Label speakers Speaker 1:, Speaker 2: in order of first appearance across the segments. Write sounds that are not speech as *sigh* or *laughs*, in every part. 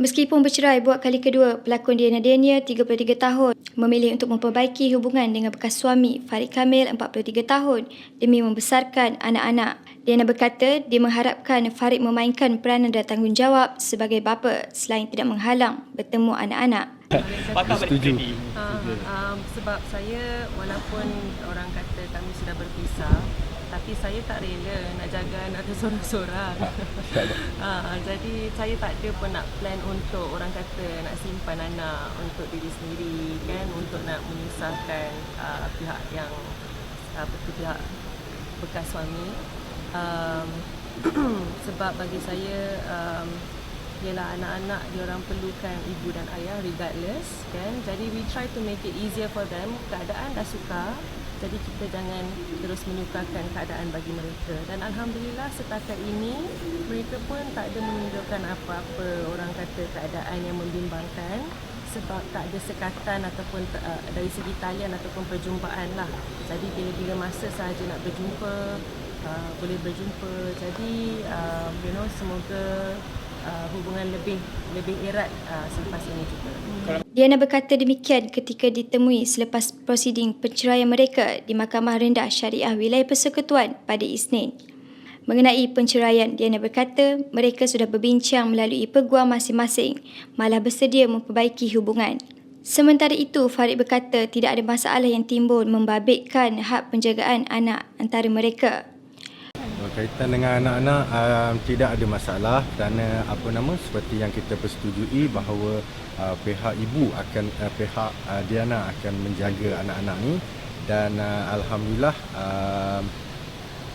Speaker 1: Meskipun bercerai buat kali kedua, pelakon Diana Dania, 33 tahun, memilih untuk memperbaiki hubungan dengan bekas suami Farid Kamil, 43 tahun, demi membesarkan anak-anak. Diana berkata dia mengharapkan Farid memainkan peranan dan tanggungjawab sebagai bapa selain tidak menghalang bertemu anak-anak.
Speaker 2: Patah balik
Speaker 3: Setuju.
Speaker 4: Uh, um, sebab saya walaupun orang kata kami sudah berpisah tapi saya tak rela nak jaga *laughs* anak tu seorang-seorang. uh, jadi saya tak ada pun nak plan untuk orang kata nak simpan anak untuk diri sendiri kan untuk nak menyusahkan uh, pihak yang apa tu pihak bekas suami. Um, *clears throat* sebab bagi saya um, ialah anak-anak dia orang perlukan ibu dan ayah regardless kan? Jadi we try to make it easier for them. Keadaan dah suka jadi kita jangan terus menyukakan keadaan bagi mereka. Dan alhamdulillah setakat ini mereka pun tak ada menunjukkan apa-apa orang kata keadaan yang membimbangkan. Sebab tak ada sekatan ataupun uh, dari segi talian ataupun perjumpaan lah. Jadi bila-bila masa sahaja nak berjumpa uh, boleh berjumpa. Jadi uh, you know semoga uh, hubungan lebih lebih erat uh, selepas ini juga.
Speaker 1: Diana berkata demikian ketika ditemui selepas prosiding perceraian mereka di Mahkamah Rendah Syariah Wilayah Persekutuan pada Isnin. Mengenai perceraian, Diana berkata mereka sudah berbincang melalui peguam masing-masing, malah bersedia memperbaiki hubungan. Sementara itu, Farid berkata tidak ada masalah yang timbul membabitkan hak penjagaan anak antara mereka.
Speaker 3: Berkaitan dengan anak-anak um, tidak ada masalah kerana apa nama seperti yang kita persetujui bahawa uh, pihak ibu akan uh, pihak uh, Diana akan menjaga anak-anak ni dan uh, alhamdulillah um,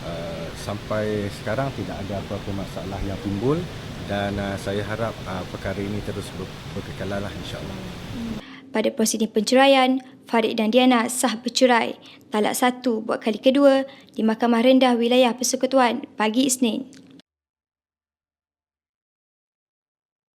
Speaker 3: uh, sampai sekarang tidak ada apa-apa masalah yang timbul dan uh, saya harap uh, perkara ini terus ber- berkekalan lah insya-Allah.
Speaker 1: Pada prosiding perceraian, Farid dan Diana sah bercerai talak satu buat kali kedua di Mahkamah Rendah Wilayah Persekutuan pagi Isnin.